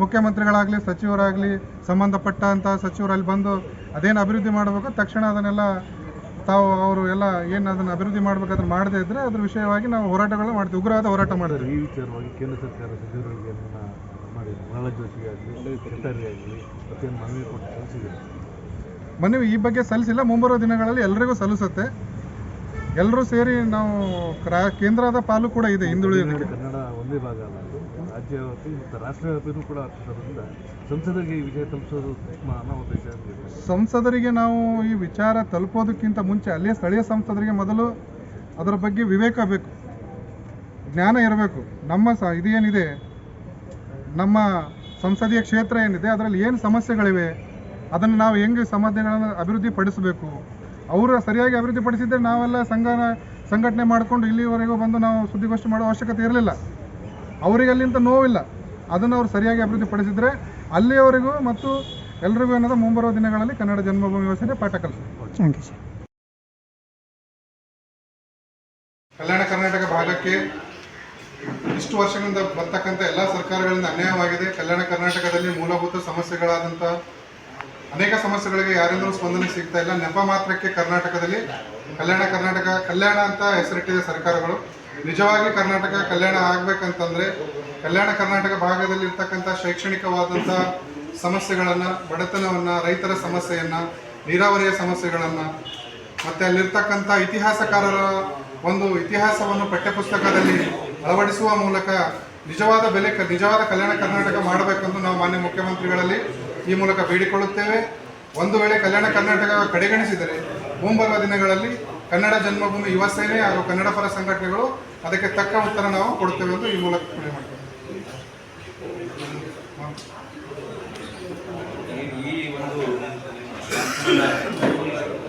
ಮುಖ್ಯಮಂತ್ರಿಗಳಾಗಲಿ ಸಚಿವರಾಗಲಿ ಸಂಬಂಧಪಟ್ಟಂಥ ಸಚಿವರು ಅಲ್ಲಿ ಬಂದು ಅದೇನು ಅಭಿವೃದ್ಧಿ ಮಾಡಬೇಕು ತಕ್ಷಣ ಅದನ್ನೆಲ್ಲ ತಾವು ಅವರು ಎಲ್ಲ ಏನು ಅದನ್ನು ಅಭಿವೃದ್ಧಿ ಮಾಡಬೇಕಾದ್ರೆ ಮಾಡದೇ ಇದ್ದರೆ ಅದ್ರ ವಿಷಯವಾಗಿ ನಾವು ಹೋರಾಟಗಳನ್ನ ಮಾಡ್ತೀವಿ. ಉಗ್ರವಾದ ಹೋರಾಟ ಮಾಡ್ತೀವಿ ಈ ವಿಚಾರವಾಗಿ ಕೇಂದ್ರ ಸರ್ಕಾರ ಸಚಿವರಿಗೆ ಅದನ್ನ ಮಾಡಿ ಪ್ರಹ್ಲಾದ್ ಜೋಶಿಗೆ ಆಗಲಿ ಖಟ್ಟರ್ಗೆ ಆಗಲಿ ಪ್ರತಿಯೊಂದು ಮನವಿ ಕೊಟ್ಟು ಸಲ್ಲಿಸಿದೆ ಮನವಿ ಈ ಬಗ್ಗೆ ಸಲ್ಲಿಸಿಲ್ಲ. ಮುಂಬರುವ ದಿನಗಳಲ್ಲಿ ಎಲ್ರಿಗೂ ಸಲ್ಲಿಸುತ್ತೆ. ಎಲ್ಲರೂ ಸೇರಿ ನಾವು ಕೇಂದ್ರದ ಪಾಲು ಕೂಡ ಇದೆ ಹಿಂದುಳಿಯೋದಕ್ಕೆ. ಕನ್ನಡ ಒಂದೇ ಭಾಗ ಅಲ್ಲ ಅದು ರಾಜ್ಯವ್ಯಾಪಿ ಮತ್ತು ರಾಷ್ಟ್ರವ್ಯಾಪಿನೂ ಕೂಡ ಆಗ್ತಿರೋದ್ರಿಂದ ಸಂಸದರಿಗೆ ಈ ವಿಷಯ ತಲುಪಿಸೋದು ವಿಷಯ ಸಂಸದರಿಗೆ ನಾವು ಈ ವಿಚಾರ ತಲುಪೋದಕ್ಕಿಂತ ಮುಂಚೆ ಅಲ್ಲೇ ಸ್ಥಳೀಯ ಸಂಸದರಿಗೆ ಮೊದಲು ಅದರ ಬಗ್ಗೆ ವಿವೇಕ ಬೇಕು. ಜ್ಞಾನ ಇರಬೇಕು. ನಮ್ಮ ಸ ಇದೇನಿದೆ? ನಮ್ಮ ಸಂಸದೀಯ ಕ್ಷೇತ್ರ ಏನಿದೆ? ಅದರಲ್ಲಿ ಏನು ಸಮಸ್ಯೆಗಳಿವೆ? ಅದನ್ನು ನಾವು ಹೆಂಗೆ ಸಮಸ್ಯೆಗಳನ್ನು ಅಭಿವೃದ್ಧಿ ಪಡಿಸಬೇಕು ಅವರು ಸರಿಯಾಗಿ ಅಭಿವೃದ್ಧಿ ಪಡಿಸಿದ್ರೆ ನಾವೆಲ್ಲ ಸಂಘ ಸಂಘಟನೆ ಮಾಡಿಕೊಂಡು ಇಲ್ಲಿವರೆಗೂ ಬಂದು ನಾವು ಸುದ್ದಿಗೋಷ್ಠಿ ಮಾಡೋ ಅವಶ್ಯಕತೆ ಇರಲಿಲ್ಲ. ಅವರಿಗೆ ಅಲ್ಲಿಂತ ನೋವಿಲ್ಲ. ಅದನ್ನು ಅವರು ಸರಿಯಾಗಿ ಅಭಿವೃದ್ಧಿ ಪಡಿಸಿದರೆ ಅಲ್ಲಿಯವರೆಗೂ ಮತ್ತು ಎಲ್ರಿಗೂ ಏನದ ಮುಂಬರುವ ದಿನಗಳಲ್ಲಿ ಕನ್ನಡ ಜನ್ಮಭೂಮಿ ವ್ಯವಸ್ಥೆ ಪಾಠ ಕಲಿಸುತ್ತೆ ಕಲ್ಯಾಣ ಕರ್ನಾಟಕ ಭಾಗಕ್ಕೆ ಇಷ್ಟು ವರ್ಷಗಳಿಂದ ಬರ್ತಕ್ಕಂಥ ಎಲ್ಲ ಸರ್ಕಾರಗಳಿಂದ ಅನ್ಯಾಯವಾಗಿದೆ. ಕಲ್ಯಾಣ ಕರ್ನಾಟಕದಲ್ಲಿ ಮೂಲಭೂತ ಸಮಸ್ಯೆಗಳಾದಂಥ ಅನೇಕ ಸಮಸ್ಯೆಗಳಿಗೆ ಯಾರಿಂದಲೂ ಸ್ಪಂದನೆ ಸಿಗ್ತಾ ಇಲ್ಲ. ನೆಪ ಮಾತ್ರಕ್ಕೆ ಕರ್ನಾಟಕದಲ್ಲಿ ಕಲ್ಯಾಣ ಕರ್ನಾಟಕ ಕಲ್ಯಾಣ ಅಂತ ಹೆಸರಿಟ್ಟಿದೆ ಸರ್ಕಾರಗಳು. ನಿಜವಾಗಿ ಕರ್ನಾಟಕ ಕಲ್ಯಾಣ ಆಗ್ಬೇಕಂತಂದ್ರೆ ಕಲ್ಯಾಣ ಕರ್ನಾಟಕ ಭಾಗದಲ್ಲಿ ಇರ್ತಕ್ಕಂಥ ಶೈಕ್ಷಣಿಕವಾದಂಥ ಸಮಸ್ಯೆಗಳನ್ನು, ಬಡತನವನ್ನು, ರೈತರ ಸಮಸ್ಯೆಯನ್ನು, ನೀರಾವರಿಯ ಸಮಸ್ಯೆಗಳನ್ನು, ಮತ್ತು ಅಲ್ಲಿರ್ತಕ್ಕಂಥ ಇತಿಹಾಸಕಾರರ ಒಂದು ಇತಿಹಾಸವನ್ನು ಪಠ್ಯಪುಸ್ತಕದಲ್ಲಿ ಅಳವಡಿಸುವ ಮೂಲಕ ನಿಜವಾದ ಬೆಲೆ ನಿಜವಾದ ಕಲ್ಯಾಣ ಕರ್ನಾಟಕ ಮಾಡಬೇಕೆಂದು ನಾವು ಮಾನ್ಯ ಮುಖ್ಯಮಂತ್ರಿಗಳಲ್ಲಿ ಈ ಮೂಲಕ ಬೇಡಿಕೊಳ್ಳುತ್ತೇವೆ. ಒಂದು ವೇಳೆ ಕಲ್ಯಾಣ ಕರ್ನಾಟಕ ಕಡೆಗಣಿಸಿದರೆ ಮುಂಬರುವ ದಿನಗಳಲ್ಲಿ ಕನ್ನಡ ಜನ್ಮಭೂಮಿ ಯುವ ಸೇನೆ ಹಾಗೂ ಕನ್ನಡ ಪರ ಸಂಘಟನೆಗಳು ಅದಕ್ಕೆ ತಕ್ಕ ಉತ್ತರ ನಾವು ಕೊಡ್ತೇವೆ ಅಂತ ಈ ಮೂಲಕ ಮನವಿ ಮಾಡ್ತೇವೆ.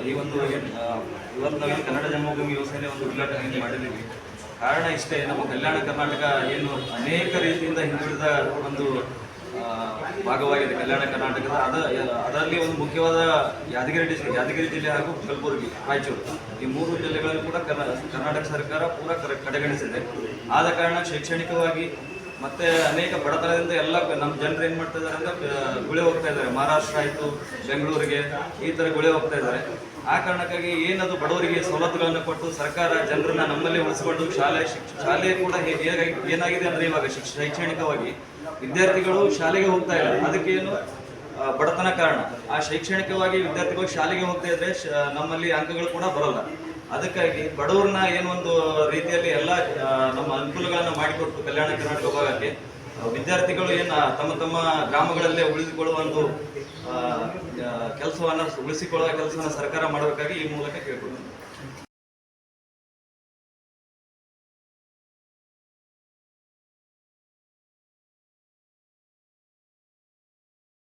ಈ ಒಂದು ಈ ಒಂದು ಕನ್ನಡ ಜನ್ಮಭೂಮಿ ಯೋಜನೆ ಒಂದು ಉದ್ಘಾಟನೆ ಮಾಡಿದ್ದೀವಿ. ಕಾರಣ ಇಷ್ಟೇ, ನಮ್ಮ ಕಲ್ಯಾಣ ಕರ್ನಾಟಕ ಏನು ಅನೇಕ ರೀತಿಯಿಂದ ಹಿಂದುಳಿದ ಒಂದು ಭಾಗವಾಗಿದೆ ಕಲ್ಯಾಣ ಕರ್ನಾಟಕದ. ಅದ, ಅದರಲ್ಲಿ ಒಂದು ಮುಖ್ಯವಾದ ಯಾದಗಿರಿ ಡಿಸ್ಟ್ರಿಕ್ಟ್, ಯಾದಗಿರಿ ಜಿಲ್ಲೆ ಹಾಗೂ ಕಲಬುರಗಿ, ರಾಯಚೂರು. ಈ ಮೂರು ಜಿಲ್ಲೆಗಳನ್ನು ಕೂಡ ಕರ್ನಾ- ಕರ್ನಾಟಕ ಸರ್ಕಾರ ಪೂರ ಕಡೆಗಣಿಸಿದೆ. ಆದ ಕಾರಣ ಶೈಕ್ಷಣಿಕವಾಗಿ ಮತ್ತೆ ಅನೇಕ ಬಡತನದಿಂದ ಎಲ್ಲ ನಮ್ಮ ಜನರು ಏನು ಮಾಡ್ತಾ ಇದ್ದಾರೆ ಅಂದ್ರೆ ಗುಳೆ ಹೋಗ್ತಾ ಇದ್ದಾರೆ. ಮಹಾರಾಷ್ಟ್ರ ಆಯಿತು, ಬೆಂಗಳೂರಿಗೆ ಈ ತರ ಗುಳೆ ಹೋಗ್ತಾ ಇದ್ದಾರೆ. ಆ ಕಾರಣಕ್ಕಾಗಿ ಏನದು ಬಡವರಿಗೆ ಸವಲತ್ತುಗಳನ್ನು ಕೊಟ್ಟು ಸರ್ಕಾರ ಜನರನ್ನ ನಮ್ಮಲ್ಲಿ ಉಳಿಸಿಕೊಂಡು ಶಾಲೆ ಶಾಲೆ ಕೂಡ ಹೇಗೆ ಏನಾಗಿದೆ ಅಂದ್ರೆ ಇವಾಗ ಶಿಕ್ಷ, ಶೈಕ್ಷಣಿಕವಾಗಿ ವಿದ್ಯಾರ್ಥಿಗಳು ಶಾಲೆಗೆ ಹೋಗ್ತಾ ಇಲ್ಲ ಏನು ಬಡತನ ಕಾರಣ. ಆ ಶೈಕ್ಷಣಿಕವಾಗಿ ವಿದ್ಯಾರ್ಥಿಗಳು ಶಾಲೆಗೆ ಹೋಗ್ತಾ ಇದ್ರೆ ನಮ್ಮಲ್ಲಿ ಅಂಕಗಳು ಕೂಡ ಬರಲ್ಲ. ಅದಕ್ಕಾಗಿ ಬಡವರನ್ನ ಏನೊಂದು ರೀತಿಯಲ್ಲಿ ಎಲ್ಲ ನಮ್ಮ ಅನುಕೂಲಗಳನ್ನು ಮಾಡಿಕೊಟ್ಟು ಕಲ್ಯಾಣ ಕರ್ನಾಟಕ ಭಾಗಕ್ಕೆ ವಿದ್ಯಾರ್ಥಿಗಳು ಏನು ತಮ್ಮ ತಮ್ಮ ಗ್ರಾಮಗಳಲ್ಲೇ ಉಳಿದುಕೊಳ್ಳುವ ಒಂದು ಕೆಲಸವನ್ನು ಉಳಿಸಿಕೊಳ್ಳುವ ಕೆಲಸವನ್ನು ಸರ್ಕಾರ ಮಾಡಬೇಕಾಗಿ ಈ ಮೂಲಕ ಕೇಳ್ಕೊಳ್ತೀನಿ.